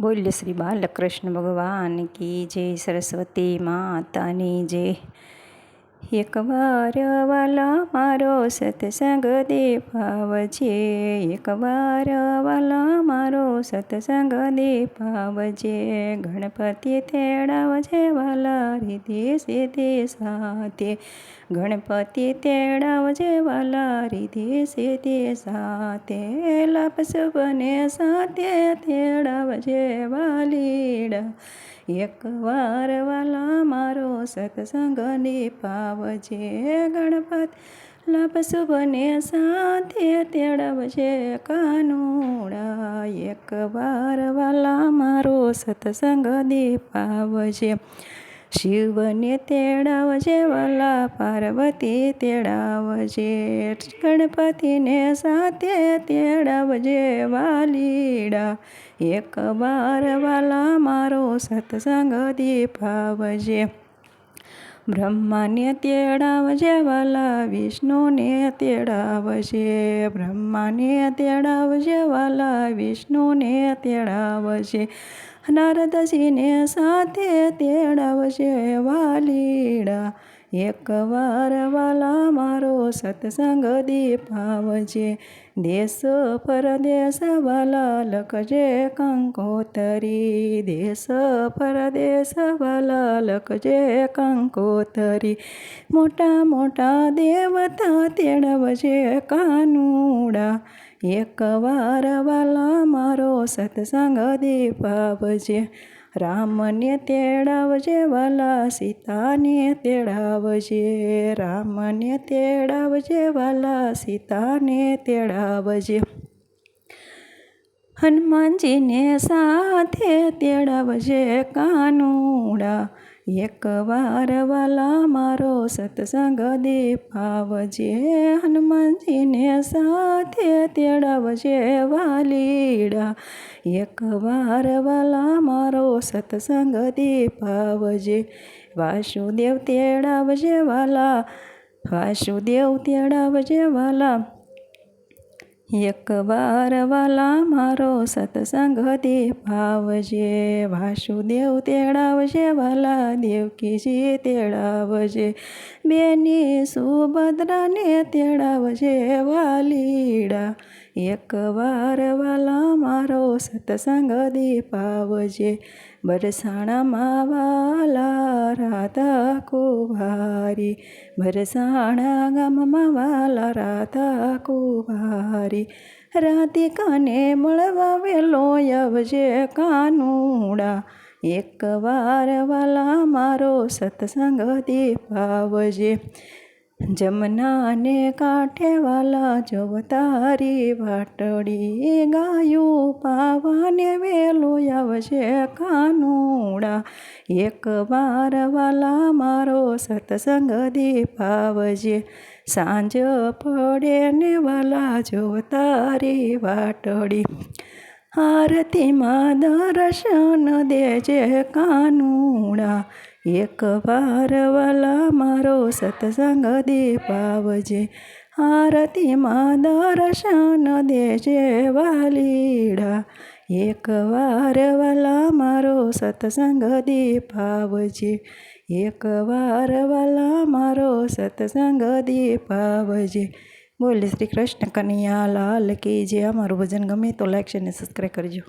બોલ્ય શ્રી બાલકૃષ્ણ ભગવાન કી જય સરસ્વતી માતાની જય. એકવાર વાલા મારો સત્સંગ દેખાવજે. એકવાર વાલા મારો સત્સંગ દેખાવજે. ગણપતિ તેડાવજે વાલા રીધે સીધે સાથે. ગણપતિ તેડાવજે વાલા રીધે સીધે સાથે. શુભને સાથે તેડાવજે વાલીડા. એકવાર વાલા મારો સત્સંગને પાવજે ગણપત લાભ શુભને સાથે તેડવજે કાનુડા. એકવાર વાલા મારો સત્સંગ પાવજે શિવને તેડાવજે વાલા પાર્વતી તેડાવજે, ગણપતિને સાથે તેડાવજે, વાલીડા, એક વાર વાલા મારો સત્સંગ દીપાવજે. બ્રહ્માને તેડાવજે વાલા, વિષ્ણુને તેડાવજે. બ્રહ્માને તેડાવજે વાલા, વિષ્ણુને તેડાવજે. નારદજીને સાથે તેડાવજે વાલીડા. એકવાર વાલા સત્સંગ દીપાવજે. દેશ પરદેશ વાલા લખજે કંકોતરી. દેશ પરદેશ વાલા લખજે કંકોતરી. મોટા મોટા દેવતા તેડવજે કાનુડા. એકવાર વાલા મારો સત્સંગ દીપાવજે. રામને તેડાવજે વાલા સીતાને તેડાવજે. રામને તેડાવજે વાલા સીતાને તેડાવજે. હનુમાનજીને સાથે તેડાવજે કાનુડા. એકવાર વાલા મારો સત્સંગ દેખાવજે, હનુમાનજીને સાથે તેડાવજે વાલીડા. એકવાર વાલા મારો સત્સંગ દેખાવજે, વાસુદેવ તેડાવજે વાલા, વાસુદેવ તેડાવજે વાલા. એકવાર વાલા મારો સત્સંગ દેખાવજે વાસુદેવ તેડાવજે વાલા દેવકીજી તેડાવજે બેની સુભદ્રાને તેડાવજે વાલીડા એકવાર વાલા મારો સત્સંગ દીપાવજે. બરસાણામાં વાલા રાધા કુવારી બરસાણા ગામમાં વાલા રાધા કુવારી રાધિકાને મળવા વેલો આવજે કાનુડા. એકવાર વાલા મારો સત્સંગ દીપાવજે. જમનાને કાંઠે વાલા જોવતારી વાટડી ગાયું, પાવાને વેલો આવશે કાનુડા. એક વાર વાલા મારો સત્સંગ દીપાવજે. સાંજ પડે ને વાલા જોવતારી વાટડી. આરતીમાં દર્શન દેજે કાનુડા. એક વાર વાલા મારો સત્સંગ દેપાવજે આરતીમાં દર્શન દેજે વાલીડા. એક વાર વાલા મારો સત્સંગ દેપાવજે એક વાર વાલા મારો સત્સંગ દેપાવજે બોલે શ્રી કૃષ્ણ કનૈયા લાલ કે જે અમારું ભજન ગમે તો લાઈક અને સબસ્ક્રાઈબ કરજો.